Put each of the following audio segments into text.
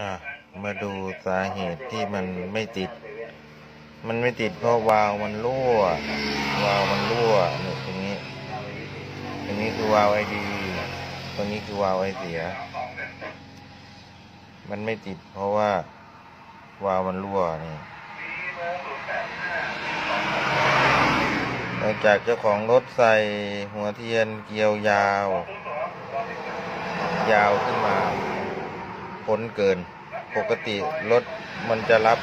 อะมาดูสาเหตุที่มันไม่ติด มันไม่ติดเพราะวาล์วมันรั่ว วาล์วมันรั่วเนี่ยตรงนี้ตรงนี้คือวาล์วไอดีตรงนี้คือวาล์วไอเสีย มันไม่ติดเพราะว่าวาล์วมันรั่วนี่หลังจากเจ้าของรถใส่หัวเทียนเกลียวยาว ยาวขึ้นมา พ้นเกิน ปกติรถมันจะรับ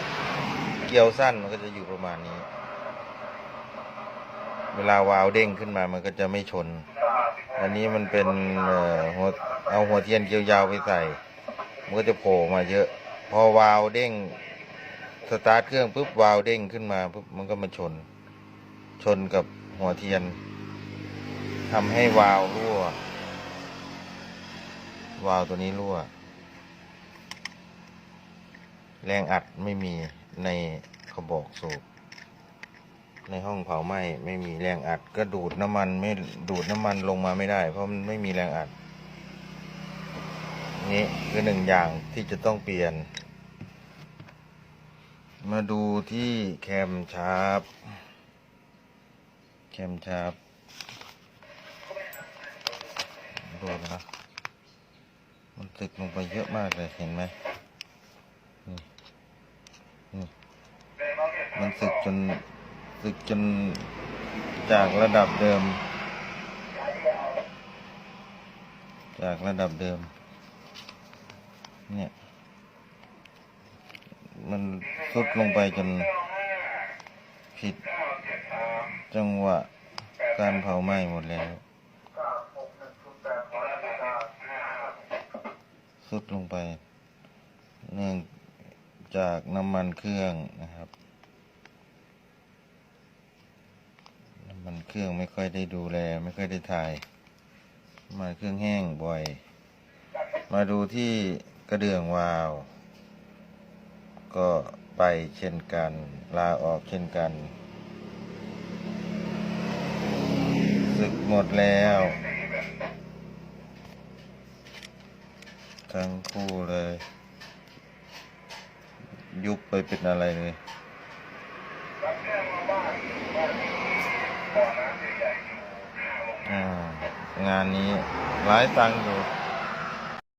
เกลียวสั้นมันก็จะอยู่ประมาณนี้ เวลาวาล์วเด้งขึ้นมามันก็จะไม่ชน อันนี้มันเป็นเอ่อหัวเอาหัวเทียนเกลียวยาวไปใส่ มันก็จะโผล่มาเยอะ พอวาล์วเด้งสตาร์ทเครื่องปุ๊บวาล์วเด้งขึ้นมาปุ๊บมันก็มาชน ชนกับหัวเทียนทำให้วาล์วรั่ว วาล์วตัวนี้รั่ว แรงอัดไม่มีในกระบอกสูบในห้องเผาไหม้ไม่มีแรงอัด ก็ดูดน้ำมันไม่ดูดน้ำมันลงมาไม่ได้ เพราะมันไม่มีแรงอัด นี่คือหนึ่งอย่างที่จะต้องเปลี่ยน มาดูที่แคมชาร์ปแคมชาร์ปดูนะมันตึกลงไปเยอะมากเลยเห็นไหม มันสึกจนสึกจนจากระดับเดิม จากระดับเดิม เนี่ย มันสุดลงไปจนผิด จังหวะการเผาไหม้หมดแล้วสุดลงไปเนื่อง จากน้ำมันเครื่องนะครับ น้ำมันเครื่องไม่ค่อยได้ดูแล ไม่ค่อยได้ถ่ายมันเครื่องแห้งบ่อย มาดูที่กระเดื่องวาล์วก็ไปเช่นกัน ลาออกเช่นกันสึกหมดแล้วทั้งคู่เลย ยุบไปเป็นอะไรเลยอ่งานนี้หลายตังค์อยู่